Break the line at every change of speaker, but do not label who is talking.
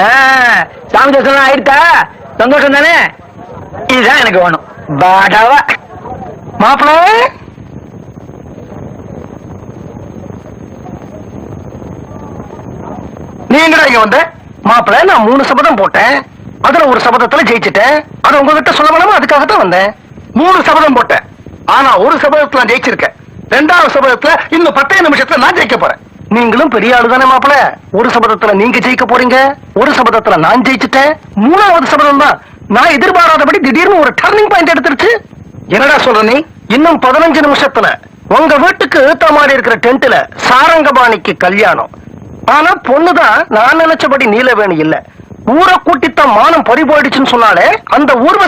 சாமி காமிச்சேஷன் ஆயிடுதா சந்தோஷம் தானே? இதுதான் எனக்கு வேணும். பாடாவா
மாப்பிள்ள நீ இங்க வந்த? மாப்பிள்ள நான் மூணு சபதம் போட்டேன். அதுல ஒரு சபதத்துல ஜெயிச்சிட்டேன். அது உங்ககிட்ட சொல்ல வேணாமா? அதுக்காகத்தான் வந்தேன். மூணு சபதம் போட்டேன். ஆனா ஒரு சபதத்துல நான் ஜெயிச்சிருக்கேன். ரெண்டாவது சபதத்துல இன்னும் பத்தே நிமிஷத்துல நான் ஜெயிக்க போறேன். நீங்களும் பெரிய ஆளு தானே மாப்பிள்ள ஒரு சபதத்துல நீங்க ஜெயிக்க போறீங்க ஒரு சபதத்துல நான் ஜெயிச்சுட்டேன் மூணாவது சபதம் தான். நான் எதிர்பாராதபடி திடீர்னு ஒரு டர்னிங் பாயிண்ட் எடுத்துருச்சு. என்னடா சொல்ற நீ? இன்னும் பதினஞ்சு நிமிஷத்துல உங்க வீட்டுக்கு ஏத்த மாதிரி இருக்கிற டென்ட்ல சாரங்கபாணிக்கு கல்யாணம். ஆனா பொண்ணுதான் நான் நினைச்சபடி நீலவேணி இல்ல. ஊரை கூட்டித்தான் மானம் பறி போயிடுச்சுன்னு சொன்னாலே அந்த ஊர்வ